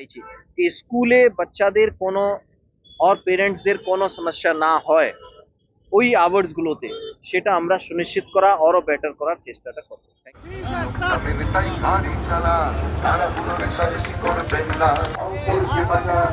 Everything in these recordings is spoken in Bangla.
চাইছি স্কুলে বাচ্চাদের কোনো আর পেরেন্টসদের কোনো সমস্যা না হয়, ওই আওয়ার্স গুলোতে, সেটা আমরা সুনিশ্চিত করা আরও বেটার করার চেষ্টাটা করব. আমি তাই গাড়ি চালা তারা কোনো রেশারেশি করবেন না অঙ্কুরকে বাজার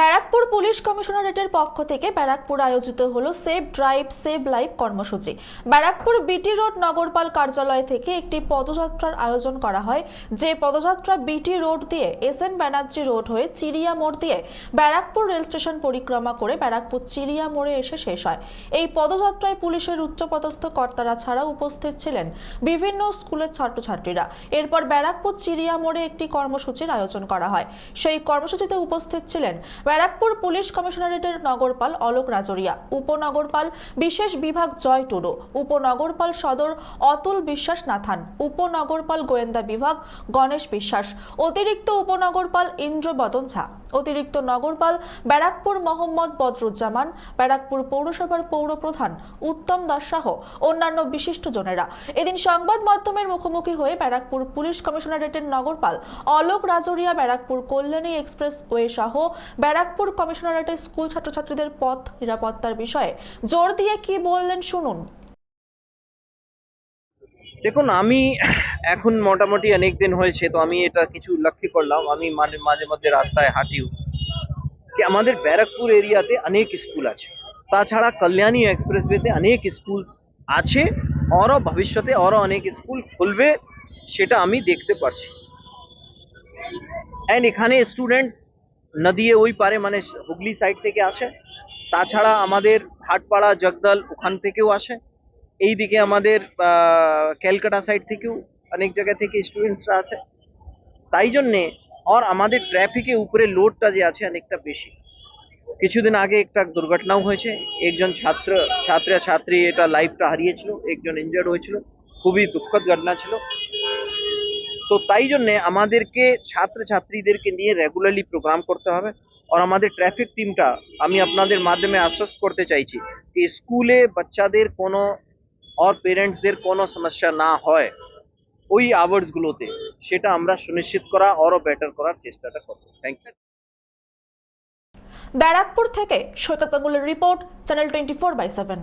ব্যারাকপুর পুলিশ কমিশনারেটের পক্ষ থেকে ব্যারাকপুর আয়োজিত হলো সেভ ড্রাইভ, সেভ লাইফ কর্মসূচি। ব্যারাকপুর বিটি রোড নগরপাল কার্যালয় থেকে একটি পদযাত্রার আয়োজন করা হয়, যে পদযাত্রা বিটি রোড দিয়ে এস এন ব্যানার্জি রোড হয়ে চিড়িয়া মোড় দিয়ে ব্যারাকপুর রেল স্টেশন পরিক্রমা করে ব্যারাকপুর চিড়িয়া মোড়ে এসে শেষ হয়। এই পদযাত্রায় পুলিশের উচ্চপদস্থ কর্তারা ছাড়া উপস্থিত ছিলেন বিভিন্ন স্কুলের ছাত্রছাত্রীরা। এরপর ব্যারাকপুর চিড়িয়া মোড়ে একটি কর্মসূচির আয়োজন করা হয়। সেই কর্মসূচিতে উপস্থিত ছিলেন ব্যারাকপুর পুলিশ কমিশনারেটের নগরপাল অলোক রাজরিয়া, উপনগরপাল বিশেষ বিভাগ জয় টুডু, উপনগরপাল সদর অতুল বিশ্বাস নাথান, উপনগরপাল গোয়েন্দা বিভাগ গণেশ বিশ্বাস, অতিরিক্ত উপনগরপাল ইন্দ্রবদন ঝা, অতিরিক্ত নগরপাল ব্যারাকপুর মোহাম্মদ বদরুজ্জামান, ব্যারাকপুর পৌরসভার পৌর প্রধান উত্তম দাস সহ অন্যান্য বিশিষ্ট জনেরা। এদিন সংবাদ মাধ্যমের মুখোমুখি হয়ে ব্যারাকপুর পুলিশ কমিশনারেটের নগরপাল অলোক রাজরিয়া ব্যারাকপুর কল্যাণী এক্সপ্রেস ওয়ে সহ ব্যারাকপুর কমিশনারেটের স্কুল ছাত্রছাত্রীদের পথ নিরাপত্তার বিষয়ে জোর দিয়ে কি বললেন শুনুন। দেখুন, আমি এখন মোটামুটি অনেক দিন হয়েছে, তো আমি এটা কিছু লক্ষ্য করলাম। আমি মাঝে মাঝে মধ্যে রাস্তায় হাঁটিও। কি আমাদের ব্যারাকপুর এরিয়াতে অনেক স্কুল আছে। তাছাড়া কল্যাণী এক্সপ্রেসওয়েতে অনেক স্কুল আছে, আরও ভবিষ্যতে আরও অনেক স্কুল খুলবে, সেটা আমি দেখতে পারছি। অ্যান্ড এখানে স্টুডেন্টস নদিয়ে ওই পারে মানে হুগলি সাইড থেকে আসে। তাছাড়া আমাদের হাটপাড়া জগদল ওখান থেকেও আসে। এইদিকে আমাদের আহ, ক্যালকাটা সাইড থেকেও অনেক জায়গা থেকে স্টুডেন্টসরা আছে তাই জন্যে আর আমাদের ট্রাফিকে উপরে লোডটা যে আছে অনেকটা বেশি। কিছুদিন আগে একটা দুর্ঘটনাও হয়েছে। একজন ছাত্র ছাত্র ছাত্রী এটা লাইফটা হারিয়েছিল। একজন ইনজার্ড হয়েছিল। খুবই দুঃখদ ঘটনা ছিল। তো তাই জন্যে আমাদেরকে ছাত্র ছাত্রীদেরকে নিয়ে রেগুলারলি প্রোগ্রাম করতে হবে। আর আমাদের ট্রাফিক টিমটা আমি আপনাদের মাধ্যমে আশ্বস্ত করতে চাইছি যে স্কুলে বাচ্চাদের কোনো আর পেরেন্টসদের কোনো সমস্যা না হয় ওই আওয়ার্স গুলোতে। সেটা আমরা সুনিশ্চিত করা আরও বেটার করার চেষ্টাটা করব। থ্যাংক ইউ ব্যারাকপুর থেকে Saikat report channel twenty four by seven